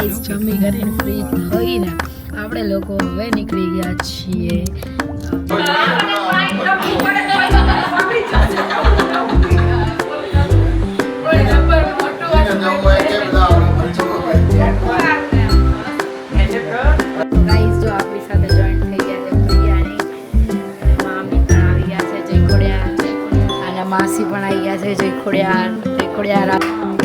Guys જમી કરીને free થઈને આપણે લોકો હવે નીકળી ગયા છીએ. માસી પણ આવી ગયા છે જય ખોડિયાર જય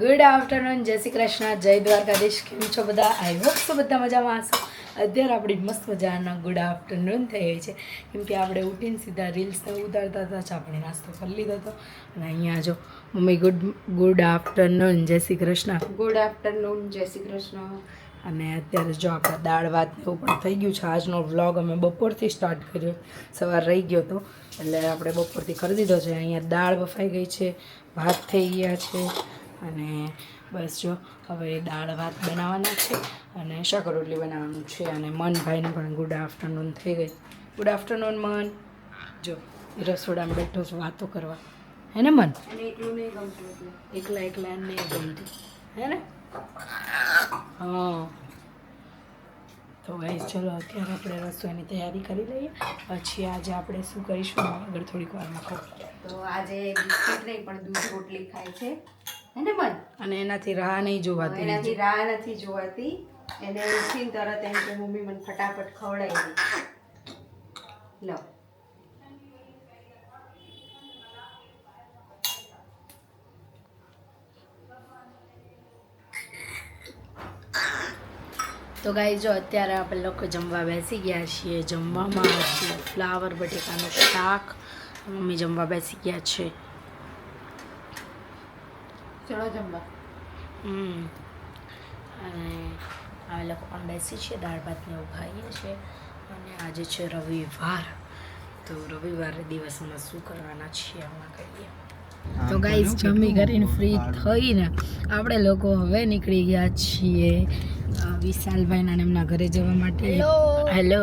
ગુડ આફ્ટરનૂન જય શ્રી કૃષ્ણ. જય દ્વારકાધીશ. કેમ છો બધા? આઈ હોપ છો બધા મજામાં હશો. અત્યારે આપણી મસ્ત મજાના ગુડ આફ્ટરનૂન થઈ ગઈ છે. કેમ કે આપણે ઉઠીને સીધા રીલ્સને ઉતારતા હતા આપણે નાસ્તો કરી લીધો હતો. અને અહીંયા જો મમ્મી ગુડ ગુડ આફ્ટરનૂન જય શ્રી કૃષ્ણ. ગુડ આફ્ટરનૂન જય શ્રી કૃષ્ણ. અને અત્યારે જો આપણે દાળ ભાત એવું પણ થઈ ગયું છે. આજનો વ્લોગ અમે બપોરથી સ્ટાર્ટ કર્યો. સવાર રહી ગયો હતો. એટલે આપણે બપોરથી કરી દીધો છે. અહીંયા દાળ બફાઈ ગઈ છે. ભાત થઈ ગયા છે. અને બસ જો હવે દાળ ભાત બનાવવાના છે અને શાક રોટલી બનાવવાનું છે અને મનભાઈને પણ ગુડ આફ્ટરનૂન થઈ ગઈ. ગુડ આફ્ટરનૂન મન. જો રસોડામાં બેઠો છું વાતો કરવા. હે ને મન? એટલું નહીં ગમતું એકલા એકલા નહીં ગમતું. હે ને? હા. તો ગાઈસ ચલો અત્યારે આપણે રસોઈની તૈયારી કરી લઈએ. પછી આજે આપણે શું કરીશું? આગળ થોડીક વારમાં તો આજે બિસ્કિટ નહીં પણ દૂધ રોટલી ખાય છે. હે ને મન? અને એનાથી રાહ નહીં જોવાતી. એનાથી રાહ નથી જોવાતી. એને ઉઠીને તરત એમ કે મમ્મી મને ફટાફટ ખવડાવી લો. તો ગાઈ જો અત્યારે આપણે લોકો જમવા બેસી ગયા છીએ. જમવામાં ફ્લાવર બટેકાનું શાક. મમ્મી જમવા બેસી ગયા છે. ચલો જમવા હમ. અને અમે લોકો પણ બેસી છીએ દાળ ભાતને એવું ખાઈએ છે. અને આજે છે રવિવાર. તો રવિવારે દિવસમાં શું કરવાના છીએ એમાં કહીએ. તો ગાઈસ જમી કરીને ફ્રી થઈને આપણે લોકો હવે નીકળી ગયા છીએ વિશાલભાઈના એમના ઘરે જવા માટે. હેલો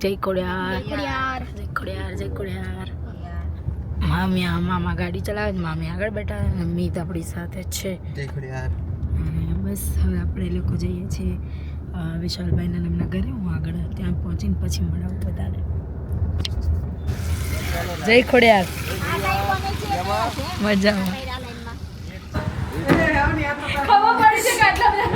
જય ખોડિયાર. જય ખોડિયાર જય ખોડિયાર. મામી આ મામા ગાડી ચલાવે છે મામી આગળ બેઠા મમ્મી તો આપણી સાથે છે. અને બસ હવે આપણે લોકો જઈએ છીએ વિશાલભાઈના એમના ઘરે. હું આગળ ત્યાં પહોંચીને પછી મળાવું બધાને. જય ખોડિયાર. મજામાં. देखो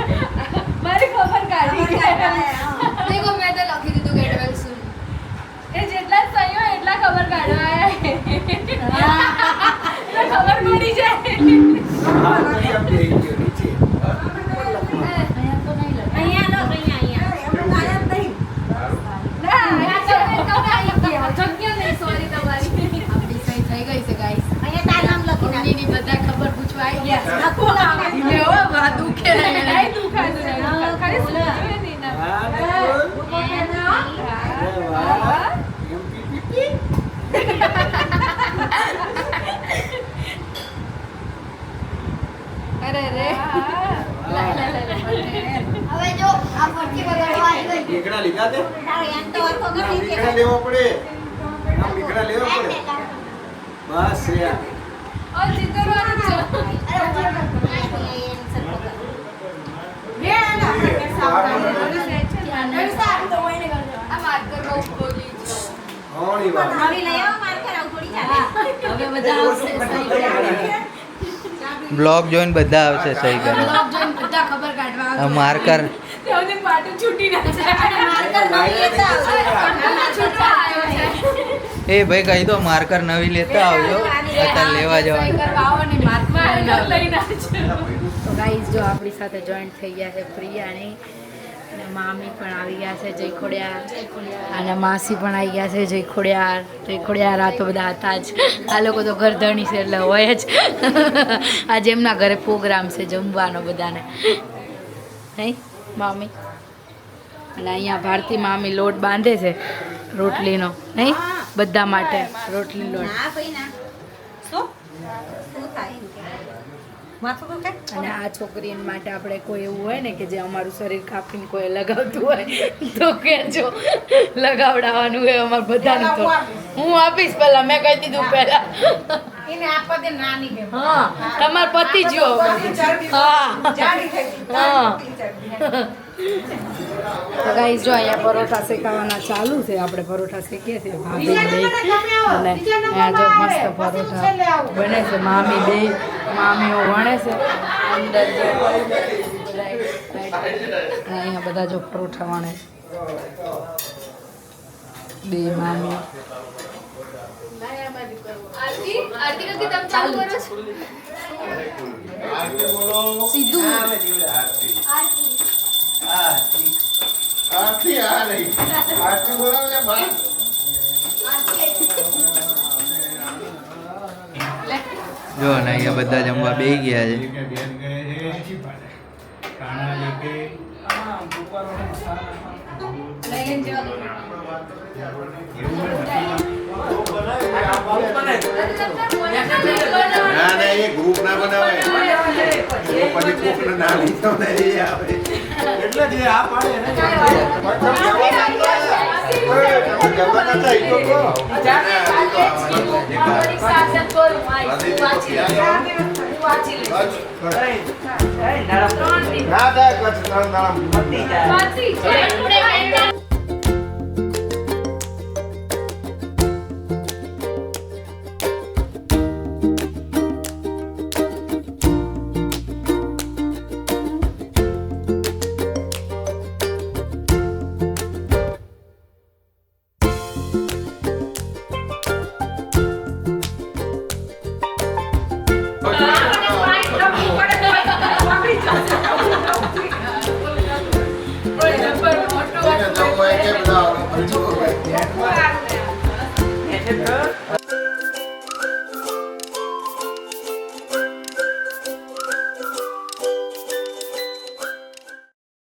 અહીંયા લો અહીંયા અહીંયા ના અહીંયા તો તમે આવી ગયા જગ્યા નહીં સોરી તમારી આપણી સહી થઈ ગઈ છે ગાઈસ અહીંયા તાર નામ લખી નાખી બધા ખબર પૂછવા આવી ગયા એવો વાત દુખે નહીં દુખાતું નહીં ખાલી સોચો નહીં ના અરે રે. હવે જો આ ફરતી બગાડવા આવી ગઈ નીકળા લીધા તે? એમ તો અર્થો કરી નીકળા લેવા પડે. આમ નીકળા લેવા પડે. બસ યાર ઓ ચિતરવાનું છે. થોડી ચાલે. હવે બધા આવશે. બ્લોગ જોઈને બધા આવશે સહી કરવા બ્લોગ જોઈને બધા ખબર કાઢવા આ માર્કર. તેઓને પાટું છૂટી ના જાય. માર્કર નવી લેતા આવજો છૂટવા આવ્યો છે. એ ભાઈ કહી દો માર્કર નવી લેતા આવજો. અત્યારે લેવા જવાનું. તો ગાઈઝ જો આપણી સાથે જોઈન્ટ થઈ ગયા છે પ્રિયાની. મામી પણ આવી ગયા છે જયખોડિયાર અને માસી પણ આવી ગયા છે જયખોડિયાર જયખોડિયાર જય આ તો બધા હતા જ. આ લોકો તો ઘર ધણી છે એટલે હોય જ. આજે એમના ઘરે પ્રોગ્રામ છે, જમવાનો બધાને. નહીં, મામી? અને અહીંયા ભારતી મામી લોટ બાંધે છે, રોટલીનો. નહીં, બધા માટે રોટલી લોટ. કે? અને આ છોકરી માટે આપણે કોઈ એવું હોય ને કે જે અમારું શરીર કાપીને કોઈ લગાવતું હોય તો કહેજો. લગાવડાવવાનું હોય અમારે બધાને તો. હું આપીશ. પહેલા મેં કહી દીધું પહેલા. કે હા તમાર પતિ જો હા. હા. તો જો અહીંયા પરોઠા શેકાવાના ચાલુ છે આપણે પરોઠા શેકીએ છીએ. ભાભી અને અહીંયા જો મસ્ત પરોઠા બને છે. મામી બે મામીઓ વણે છે. અંદર અહીંયા બધા જો પરોઠા વણે. છે બે મામી આરતી? આરતી નથી તમે ચાલુ કરો છો? સીધું? આરતી. આ રહી. આરતી બોલાવો ને બા જો ને અહીંયા બધા જમવા બે ગયા છે. ના થાય ત્રણ દાડા Yeah, come on. Yeah, come on.